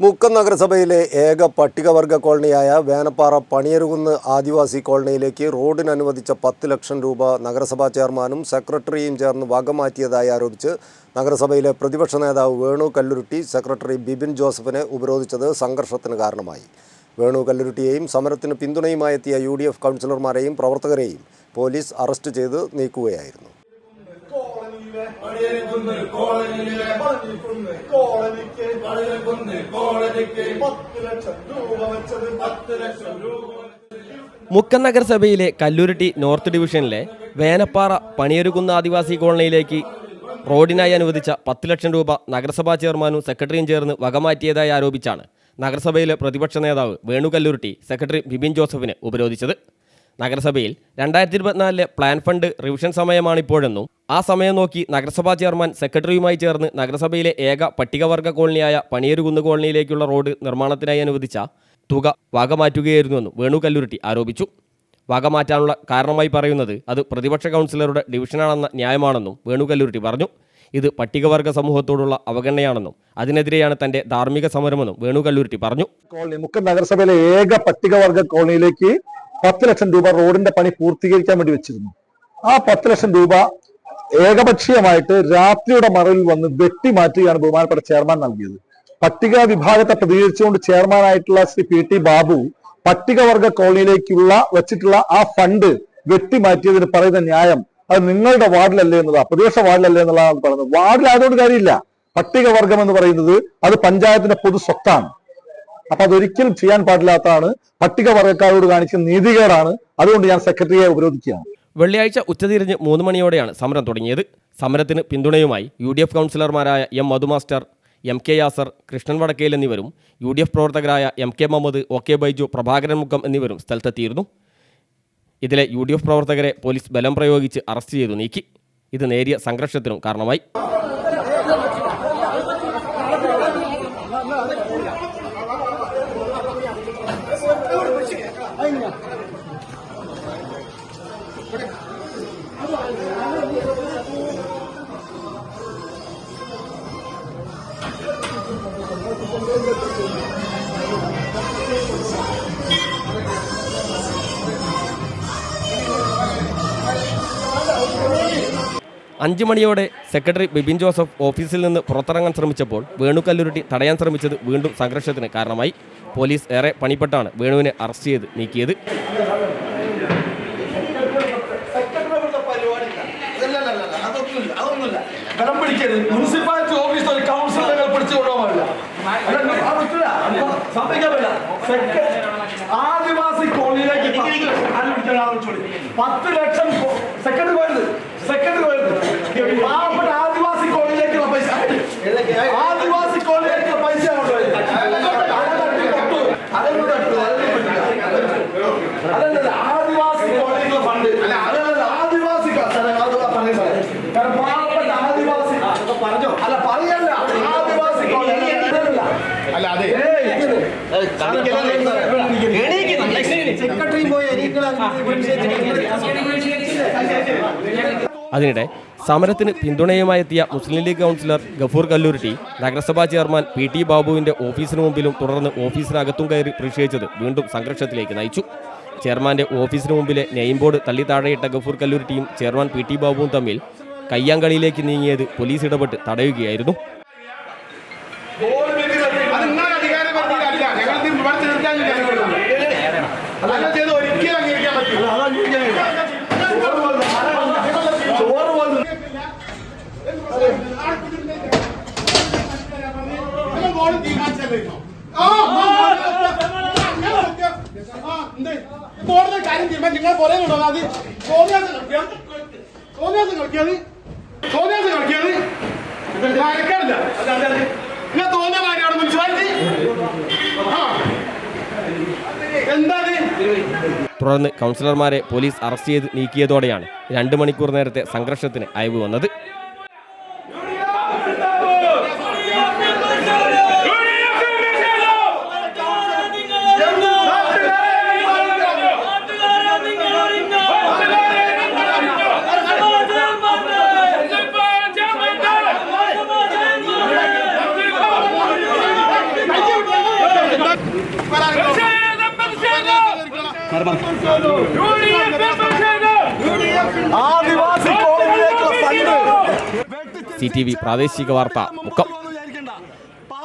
മുക്കം നഗരസഭയിലെ ഏക പട്ടികവർഗ കോളനിയായ വേനപ്പാറ പണിയരുകുന്ന് ആദിവാസി കോളനിയിലേക്ക് റോഡിന് അനുവദിച്ച പത്ത് ലക്ഷം രൂപ നഗരസഭാ ചെയർമാനും സെക്രട്ടറിയും ചേർന്ന് വകമാറ്റിയതായി ആരോപിച്ച് നഗരസഭയിലെ പ്രതിപക്ഷ നേതാവ് വേണു കല്ലുരുട്ടി സെക്രട്ടറി ബിബിൻ ജോസഫിനെ ഉപരോധിച്ചത് സംഘർഷത്തിന് കാരണമായി. വേണു കല്ലുരുട്ടിയെയും സമരത്തിന് പിന്തുണയുമായെത്തിയ യു ഡി എഫ് കൗൺസിലർമാരെയും പ്രവർത്തകരെയും പോലീസ് അറസ്റ്റ് ചെയ്ത് നീക്കുകയായിരുന്നു. പണിയരിക്കുന്ന് കോളനിയിലെ പണിക്കുന്ന് കോളനിക്ക് പണിയരിക്കുന്ന് കോളനിക്ക് പത്ത് ലക്ഷം രൂപ വെച്ചത്. പത്ത് ലക്ഷം രൂപ മുക്കം നഗരസഭയിലെ കല്ലൂരിട്ടി നോർത്ത് ഡിവിഷനിലെ വേനപ്പാറ പണിയൊരുക്കുന്ന ആദിവാസി കോളനിയിലേക്ക് റോഡിനായി അനുവദിച്ച പത്ത് ലക്ഷം രൂപ നഗരസഭാ ചെയർമാനും സെക്രട്ടറിയും ചേർന്ന് വകമാറ്റിയതായി ആരോപിച്ചാണ് നഗരസഭയിലെ പ്രതിപക്ഷ നേതാവ് വേണു കല്ലൂരിട്ടി സെക്രട്ടറി ബിബിൻ ജോസഫിനെ ഉപരോധിച്ചത്. നഗരസഭയിൽ രണ്ടായിരത്തി ഇരുപത്തിനാലിലെ പ്ലാൻ ഫണ്ട് റിവിഷൻ സമയമാണിപ്പോഴെന്നും ആ സമയം നോക്കി നഗരസഭാ ചെയർമാൻ സെക്രട്ടറിയുമായി ചേർന്ന് നഗരസഭയിലെ ഏക പട്ടികവർഗ കോളനിയായ പണിയരുകുന്ന് കോളനിയിലേക്കുള്ള റോഡ് നിർമ്മാണത്തിനായി അനുവദിച്ച തുക വക മാറ്റുകയായിരുന്നുവെന്നും വേണു കല്ലുരുട്ടി ആരോപിച്ചു. വക മാറ്റാനുള്ള കാരണമായി പറയുന്നത് അത് പ്രതിപക്ഷ കൗൺസിലറുടെ ഡിവിഷനാണെന്ന ന്യായമാണെന്നും വേണു കല്ലുരുട്ടി പറഞ്ഞു. ഇത് പട്ടികവർഗ സമൂഹത്തോടുള്ള അവഗണനയാണെന്നും അതിനെതിരെയാണ് തന്റെ ധാർമ്മിക സമരമെന്നും വേണു കല്ലൂരിട്ടി പറഞ്ഞു. കോളനി മുക്കം നഗരസഭയിലെ ഏക പട്ടികവർഗ കോളനിയിലേക്ക് പത്ത് ലക്ഷം രൂപ റോഡിന്റെ പണി പൂർത്തീകരിക്കാൻ വേണ്ടി വെച്ചിരുന്നു. ആ പത്ത് ലക്ഷം രൂപ ഏകപക്ഷീയമായിട്ട് രാത്രിയുടെ മറവിൽ വന്ന് വെട്ടി മാറ്റുകയാണ് ബഹുമാനപ്പെട്ട ചെയർമാൻ നൽകിയത്. പട്ടിക വിഭാഗത്തെ പ്രതികരിച്ചുകൊണ്ട് ചെയർമാനായിട്ടുള്ള ശ്രീ പി ടി ബാബു പട്ടികവർഗ കോളനിയിലേക്കുള്ള വെച്ചിട്ടുള്ള ആ ഫണ്ട് വെട്ടി മാറ്റിയതിന് പറയുന്ന ന്യായം അത് നിങ്ങളുടെ വാർഡിലല്ലേ എന്നതാ പ്രതിപക്ഷ വാർഡിലല്ലേ എന്നുള്ളതാണ് പറയുന്നത്. വാർഡിലായതുകൊണ്ട് കാര്യമില്ല. പട്ടികവർഗം എന്ന് പറയുന്നത് അത് പഞ്ചായത്തിന്റെ പൊതു സ്വത്താണ്. അപ്പൊ അതൊരിക്കലും ചെയ്യാൻ പാടില്ലാത്തതാണ്. പട്ടികവർഗക്കാരോട് കാണിക്കുന്ന നീതികേടാണ്. അതുകൊണ്ട് ഞാൻ സെക്രട്ടറിയെ ഉപരോധിക്കുകയാണ്. വെള്ളിയാഴ്ച ഉച്ചതിരിഞ്ഞ് മൂന്ന് മണിയോടെയാണ് സമരം തുടങ്ങിയത്. സമരത്തിന് പിന്തുണയുമായി യു ഡി എഫ് കൗൺസിലർമാരായ M Madhu master M K Yasar Krishnan Vadakkel എന്നിവരും യു ഡി എഫ് പ്രവർത്തകരായ M K Muhammad O K Baiju Prabhakaran മുഖം എന്നിവരും സ്ഥലത്തെത്തിയിരുന്നു. ഇതിലെ യു ഡി എഫ് പ്രവർത്തകരെ പോലീസ് ബലം പ്രയോഗിച്ച് അറസ്റ്റ് ചെയ്തു നീക്കി. ഇത് നേരിയ സംഘർഷത്തിനും കാരണമായി. അഞ്ചു മണിയോടെ സെക്രട്ടറി ബിബിൻ ജോസഫ് ഓഫീസിൽ നിന്ന് പുറത്തിറങ്ങാൻ ശ്രമിച്ചപ്പോൾ വേണു കല്ലുരുട്ടി തടയാൻ ശ്രമിച്ചത് വീണ്ടും സംഘർഷത്തിന് കാരണമായി. പോലീസ് ഏറെ പണിപ്പെട്ടാണ് വേണുവിനെ അറസ്റ്റ് ചെയ്ത് നീക്കിയത്. മുനിസിപ്പാലിറ്റി സമ്മതിക്കാൻ ആദിവാസി കോളനിയിലേക്ക് പത്ത് ലക്ഷം സെക്കൻഡ് പോയത് സെക്കൻഡ് പോയത് പാവപ്പെട്ട ആദിവാസി കോളനിയിലേക്കുള്ള പൈസ ആദിവാസി കോളനിയിലേക്കുള്ള പൈസ അതല്ല ആദിവാസി കോളനിയിലുള്ള ഫണ്ട് അതല്ല ആദിവാസി പറഞ്ഞ സ്ഥലം കാരണം പാവപ്പെട്ട ആദിവാസി പറഞ്ഞോ അല്ല പറയല്ല. അല്ല അതെ ഏയ്, അതിനിടെ സമരത്തിന് പിന്തുണയുമായി എത്തിയ മുസ്ലിം ലീഗ് കൗൺസിലർ ഗഫൂർ കല്ലൂരിട്ടി നഗരസഭാ ചെയർമാൻ പി ടി ബാബുവിന്റെ ഓഫീസിന് മുമ്പിലും തുടർന്ന് ഓഫീസിനകത്തും കയറി പ്രതിഷേധിച്ചത് വീണ്ടും സംഘർഷത്തിലേക്ക് നയിച്ചു ചെയർമാന്റെ ഓഫീസിന് മുമ്പിലെ നെയിം ബോർഡ് തള്ളി താഴെയിട്ട ഗഫൂർ കല്ലൂരിട്ടിയും ചെയർമാൻ പി ടി ബാബുവും തമ്മിൽ കയ്യാങ്കളിയിലേക്ക് നീങ്ങിയത് പോലീസ് ഇടപെട്ട് തടയുകയായിരുന്നു അതല്ല ചെയ്ത് ഒരിക്കലും അംഗീകരിക്കാൻ പറ്റില്ല ചോറ് പോലും ചോറ് പോലും അങ്ങനെ? ഗോളിന്റെ കാര്യം തീരുമാനിച്ച് നിങ്ങൾ പറയുന്നുണ്ടോ അത് തോന്നിയാസം കളിക്കാത് തോന്നിയാസം കളിക്കാത് തോന്നിയാസം കളിക്കാത് മരക്കാറില്ല നിങ്ങൾ തോന്നിയ മാതിരിയാണ് മുനിസിപ്പാലിറ്റി ആ എന്താ തുടർന്ന് കൗൺസിലർമാരെ പോലീസ് അറസ്റ്റ് ചെയ്ത് നീക്കിയതോടെയാണ് രണ്ട് മണിക്കൂർ നേരത്തെ സംഘർഷത്തിന് അയവ് വന്നത്. ആദിവാസി കോളനിയിലേക്കുള്ള ഫണ്ട് സി ടി വി പ്രാദേശിക വാർത്ത മുക്കം